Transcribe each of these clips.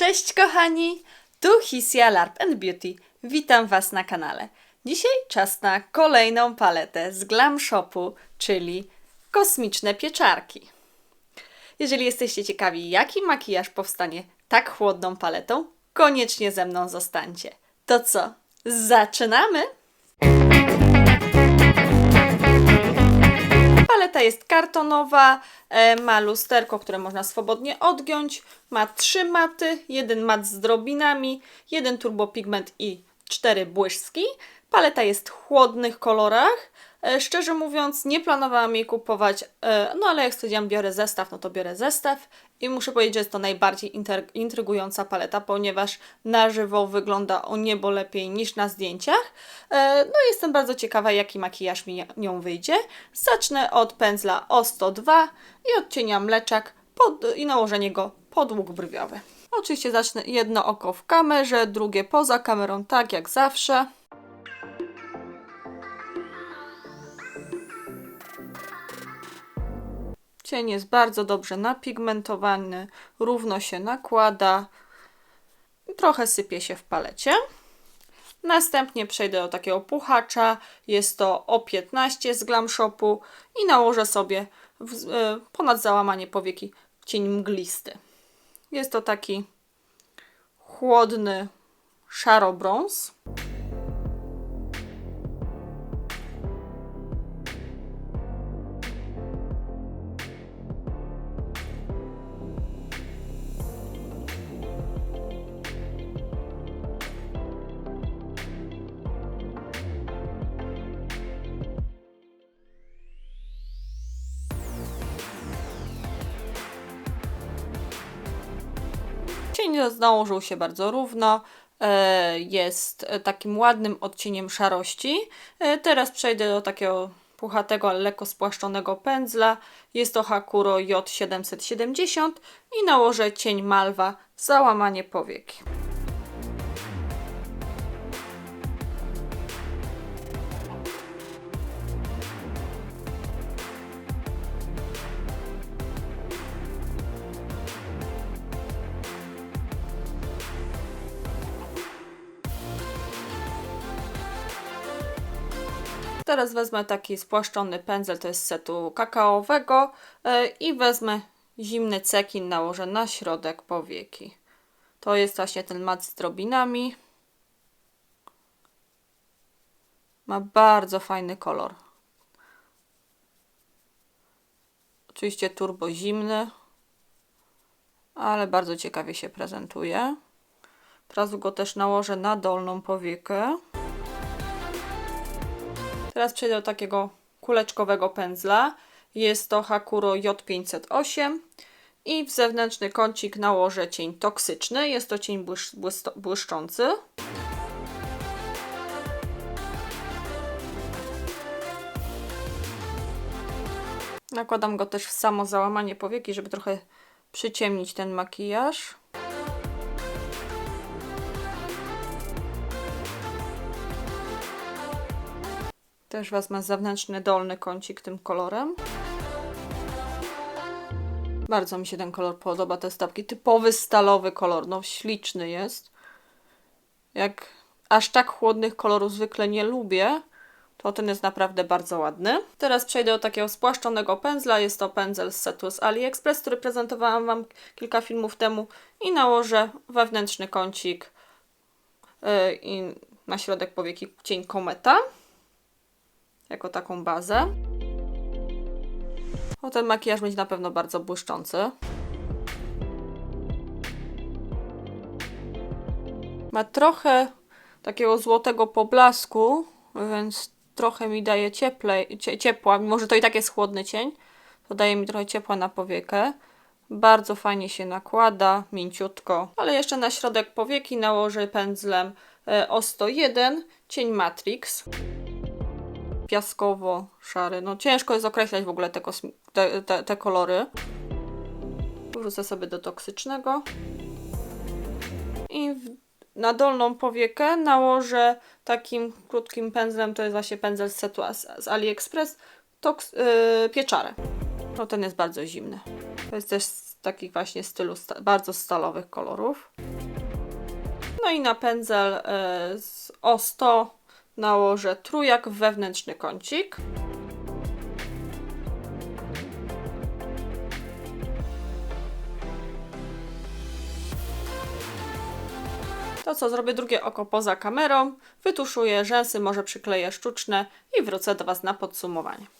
Cześć kochani, tu Hisia LARP and Beauty. Witam Was na kanale. Dzisiaj czas na kolejną paletę z Glam Shopu, czyli kosmiczne pieczarki. Jeżeli jesteście ciekawi, jaki makijaż powstanie tak chłodną paletą, koniecznie ze mną zostańcie. To co, zaczynamy? Paleta jest kartonowa, e, ma lusterko, które można swobodnie odgiąć, ma trzy maty, jeden mat z drobinami, jeden turbopigment i cztery błyszki. Paleta jest w chłodnych kolorach. E, Szczerze mówiąc, nie planowałam jej kupować, e, no ale jak stwierdziłam, biorę zestaw, no to biorę zestaw i muszę powiedzieć, że jest to najbardziej intrygująca paleta, ponieważ na żywo wygląda o niebo lepiej niż na zdjęciach. E, No jestem bardzo ciekawa, jaki makijaż mi nią wyjdzie. Zacznę od pędzla O102 i odcienia mleczak pod, i nałożenie go pod łuk brwiowy. Oczywiście zacznę jedno oko w kamerze, drugie poza kamerą, tak jak zawsze. Cień jest bardzo dobrze napigmentowany, równo się nakłada, trochę sypie się w palecie. Następnie przejdę do takiego puchacza, jest to O15 z Glam Shopu i nałożę sobie w, e, ponad załamanie powieki cień mglisty. Jest to taki chłodny szaro-brąz. Cień nałożył się bardzo równo. e, Jest e, takim ładnym odcieniem szarości. E, Teraz przejdę do takiego puchatego, ale lekko spłaszczonego pędzla. Jest to Hakuro J770 i nałożę cień malwa, załamanie powieki. Teraz wezmę taki spłaszczony pędzel, to jest setu kakaowego e, i wezmę zimny cekin, nałożę na środek powieki. To jest właśnie ten mat z drobinami. Ma bardzo fajny kolor. Oczywiście turbo zimny, ale bardzo ciekawie się prezentuje. Teraz go też nałożę na dolną powiekę. Teraz przejdę do takiego kuleczkowego pędzla. Jest to Hakuro J508 i w zewnętrzny kącik nałożę cień toksyczny. Jest to cień błysz, błysto- błyszczący. Nakładam go też w samo załamanie powieki, żeby trochę przyciemnić ten makijaż. Też wezmę zewnętrzny dolny kącik tym kolorem. Bardzo mi się ten kolor podoba, to jest taki typowy stalowy kolor, no śliczny jest. Jak aż tak chłodnych kolorów zwykle nie lubię, to ten jest naprawdę bardzo ładny. Teraz przejdę do takiego spłaszczonego pędzla, jest to pędzel z setu z AliExpress, który prezentowałam Wam kilka filmów temu i nałożę wewnętrzny kącik yy, i na środek powieki cień kometa jako taką bazę. O, ten makijaż będzie na pewno bardzo błyszczący. Ma trochę takiego złotego poblasku, więc trochę mi daje cieplej, cie, ciepła, mimo że to i tak jest chłodny cień, to daje mi trochę ciepła na powiekę. Bardzo fajnie się nakłada, mięciutko. Ale jeszcze na środek powieki nałożę pędzlem e, O101 cień Matrix piaskowo-szary. No ciężko jest określać w ogóle te, te, te, te kolory. Wrzucę sobie do toksycznego. I w, na dolną powiekę nałożę takim krótkim pędzlem, to jest właśnie pędzel z z, AliExpress, toks, yy, pieczarę. No ten jest bardzo zimny. To jest też z takich właśnie stylu sta- bardzo stalowych kolorów. No i na pędzel e, z O100 nałożę trójak w wewnętrzny kącik. To co, zrobię drugie oko poza kamerą, wytuszuję rzęsy, może przykleję sztuczne i wrócę do Was na podsumowanie.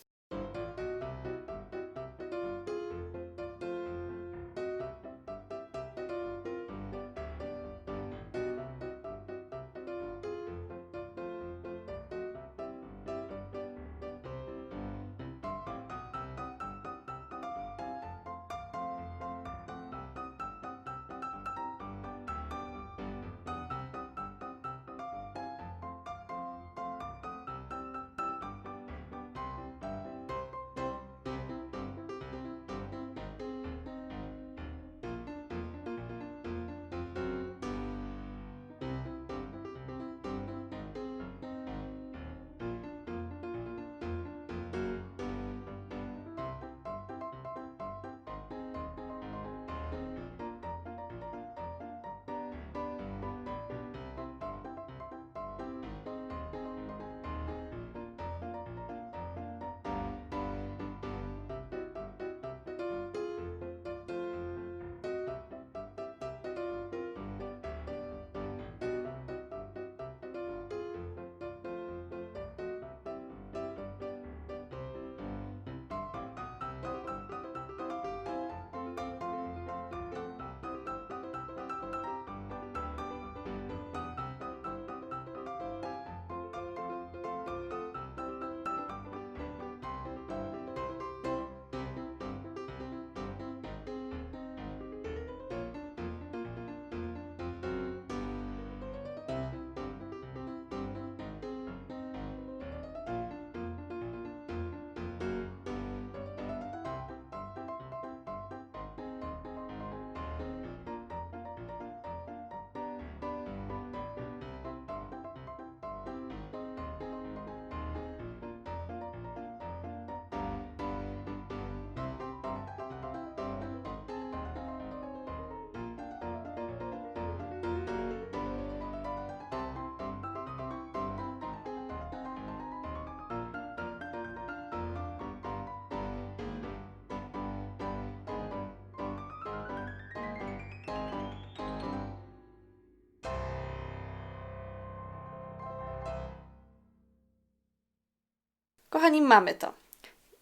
Kochani, mamy to.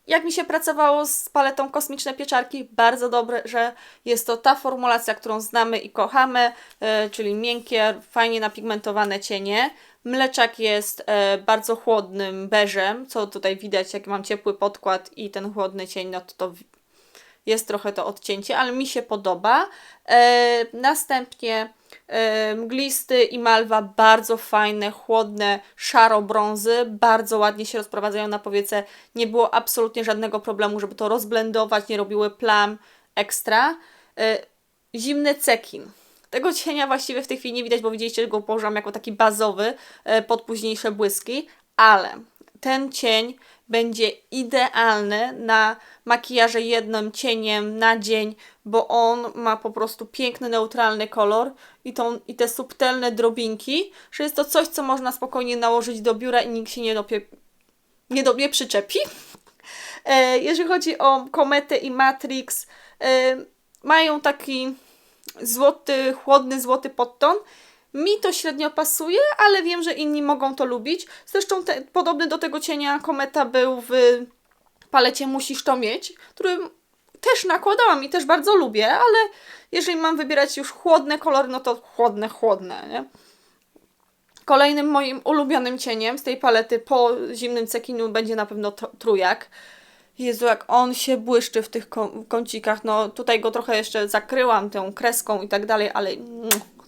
Jak mi się pracowało z paletą Kosmiczne Pieczarki? Bardzo dobre, że jest to ta formulacja, którą znamy i kochamy, e, czyli miękkie, fajnie napigmentowane cienie. Mleczak jest e, bardzo chłodnym beżem, co tutaj widać, jak mam ciepły podkład i ten chłodny cień, no to, to jest trochę to odcięcie, ale mi się podoba. E, następnie e, mglisty i malwa, bardzo fajne, chłodne, szaro-brązy, bardzo ładnie się rozprowadzają na powiece. Nie było absolutnie żadnego problemu, żeby to rozblendować, nie robiły plam ekstra. E, zimny cekin. Tego cienia właściwie w tej chwili nie widać, bo widzieliście, że go położyłam jako taki bazowy e, pod późniejsze błyski, ale ten cień będzie idealny na makijaże jednym cieniem na dzień, bo on ma po prostu piękny, neutralny kolor i, tą, i te subtelne drobinki, że jest to coś, co można spokojnie nałożyć do biura i nikt się nie, dopie, nie, do, nie przyczepi. E, jeżeli chodzi o Kometę i Matrix, e, mają taki złoty, chłodny złoty podton. Mi to średnio pasuje, ale wiem, że inni mogą to lubić. Zresztą te, podobny do tego cienia kometa był w palecie Musisz to mieć, który też nakładałam i też bardzo lubię, ale jeżeli mam wybierać już chłodne kolory, no to chłodne, chłodne, nie? Kolejnym moim ulubionym cieniem z tej palety po zimnym cekinu będzie na pewno tr- trójak. Jezu, jak on się błyszczy w tych ką- kącikach. No tutaj go trochę jeszcze zakryłam tą kreską i tak dalej, ale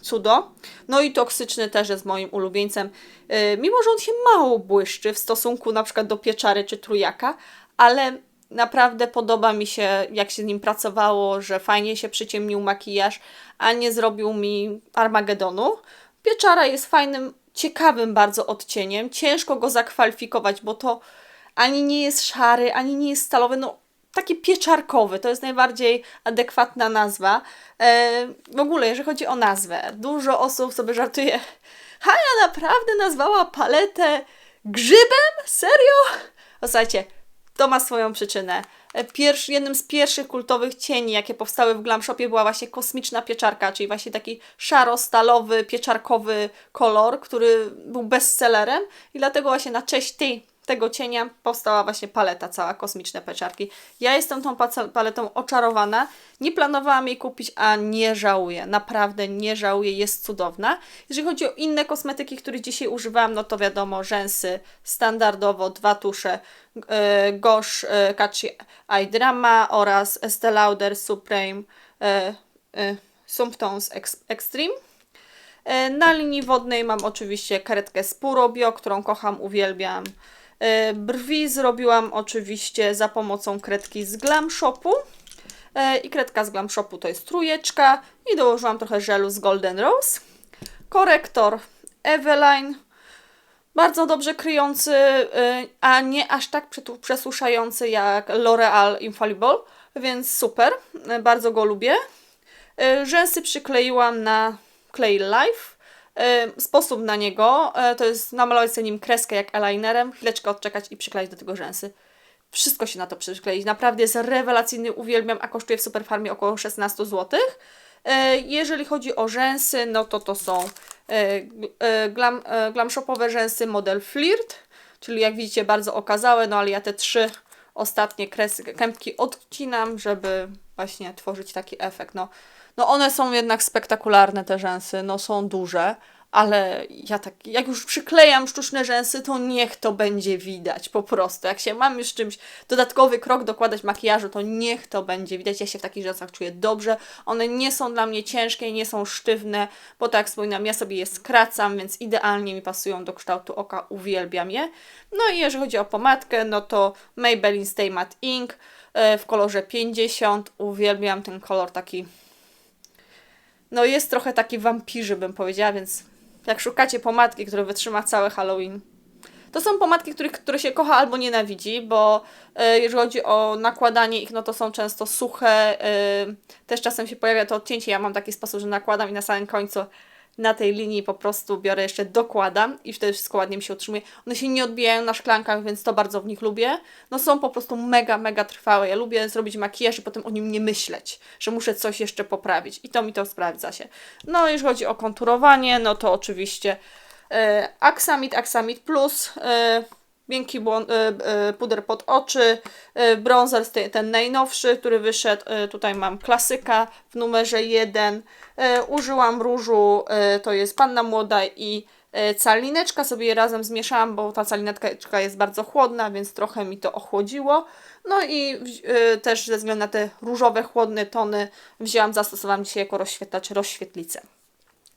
cudo. No i toksyczny też jest moim ulubieńcem. Yy, mimo, że on się mało błyszczy w stosunku na przykład do pieczary czy trójaka, ale naprawdę podoba mi się, jak się z nim pracowało, że fajnie się przyciemnił makijaż, a nie zrobił mi Armagedonu. Pieczara jest fajnym, ciekawym bardzo odcieniem. Ciężko go zakwalifikować, bo to ani nie jest szary, ani nie jest stalowy. No, taki pieczarkowy, to jest najbardziej adekwatna nazwa. E, w ogóle, jeżeli chodzi o nazwę, dużo osób sobie żartuje. Hania naprawdę nazwała paletę grzybem? Serio? O, słuchajcie, to ma swoją przyczynę. E, Pierwszy, jednym z pierwszych kultowych cieni, jakie powstały w Glam Shopie, była właśnie kosmiczna pieczarka, czyli właśnie taki szaro-stalowy, pieczarkowy kolor, który był bestsellerem i dlatego właśnie na cześć tej, tego cienia powstała właśnie paleta cała kosmiczne pieczarki. Ja jestem tą paletą oczarowana. Nie planowałam jej kupić, a nie żałuję. Naprawdę nie żałuję, jest cudowna. Jeżeli chodzi o inne kosmetyki, których dzisiaj używałam, no to wiadomo, rzęsy standardowo, dwa tusze, e, Gosh Catchy Eye Drama oraz Estee Lauder Supreme Ex- Extreme. Na linii wodnej mam oczywiście karetkę z Purobio, którą kocham, uwielbiam. E, Brwi zrobiłam oczywiście za pomocą kredki z Glam Shopu. E, I kredka z Glam Shopu to jest trójeczka. I dołożyłam trochę żelu z Golden Rose. Korektor Eveline. Bardzo dobrze kryjący, y, a nie aż tak przesuszający jak L'Oreal Infallible, więc super, y, bardzo go lubię. Y, Rzęsy przykleiłam na klej Life. Sposób na niego y, to jest namalować sobie nim kreskę jak eyelinerem, chwileczkę odczekać i przykleić do tego rzęsy. Wszystko się na to przykleić. Naprawdę jest rewelacyjny, uwielbiam, a kosztuje w Superfarmie około 16 zł. E, Jeżeli chodzi o rzęsy, no to to są e, e, glam, e, glam shopowe rzęsy model Flirt, czyli jak widzicie bardzo okazałe, no ale ja te trzy ostatnie kresy, kępki odcinam, żeby właśnie tworzyć taki efekt. No, no one są jednak spektakularne te rzęsy, no są duże, ale ja tak, jak już przyklejam sztuczne rzęsy, to niech to będzie widać po prostu. Jak się mam już czymś dodatkowy krok dokładać makijażu, to niech to będzie widać. Ja się w takich rzęsach czuję dobrze. One nie są dla mnie ciężkie, nie są sztywne, bo tak jak wspominam, ja sobie je skracam, więc idealnie mi pasują do kształtu oka, uwielbiam je. No i jeżeli chodzi o pomadkę, no to Maybelline Stay Matte Ink e, w kolorze 50. Uwielbiam ten kolor taki no jest trochę taki wampirzy, bym powiedziała, więc jak szukacie pomadki, która wytrzyma cały Halloween, to są pomadki, których, które się kocha albo nienawidzi, bo e, jeżeli chodzi o nakładanie ich, no to są często suche, e, też czasem się pojawia to odcięcie, ja mam taki sposób, że nakładam i na samym końcu na tej linii po prostu biorę jeszcze dokładam i wtedy wszystko ładnie mi się utrzymuje. One się nie odbijają na szklankach, więc to bardzo w nich lubię. No są po prostu mega, mega trwałe. Ja lubię zrobić makijaż i potem o nim nie myśleć, że muszę coś jeszcze poprawić i to mi to sprawdza się. No jeżeli chodzi o konturowanie, no to oczywiście e, Axamit, Axamit Plus, e, miękki e, e, puder pod oczy, e, bronzer ten najnowszy, który wyszedł, tutaj mam klasyka w numerze 1, e, użyłam różu, to jest Panna Młoda i calineczka, sobie je razem zmieszałam, bo ta calineczka jest bardzo chłodna, więc trochę mi to ochłodziło. No i też ze względu na te różowe, chłodne tony wzięłam, zastosowałam dzisiaj jako rozświetlacz rozświetlicę.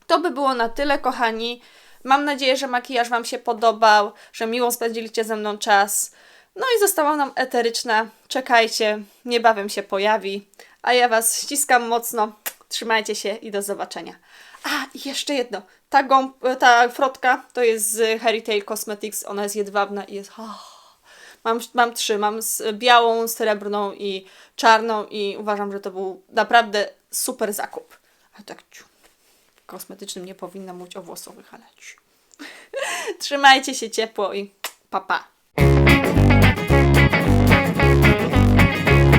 To by było na tyle, kochani. Mam nadzieję, że makijaż Wam się podobał, że miło spędziliście ze mną czas. No i została nam eteryczna. Czekajcie, niebawem się pojawi. A ja Was ściskam mocno. Trzymajcie się i do zobaczenia. A, i jeszcze jedno. Ta, gąb, ta frotka to jest z Harry Tail Cosmetics. Ona jest jedwabna i jest... Oh. Mam, mam trzy. Mam z białą, srebrną i czarną i uważam, że to był naprawdę super zakup. A tak ciu kosmetycznym nie powinna mówić o włosowych, ale Trzymajcie się ciepło i papa. Pa.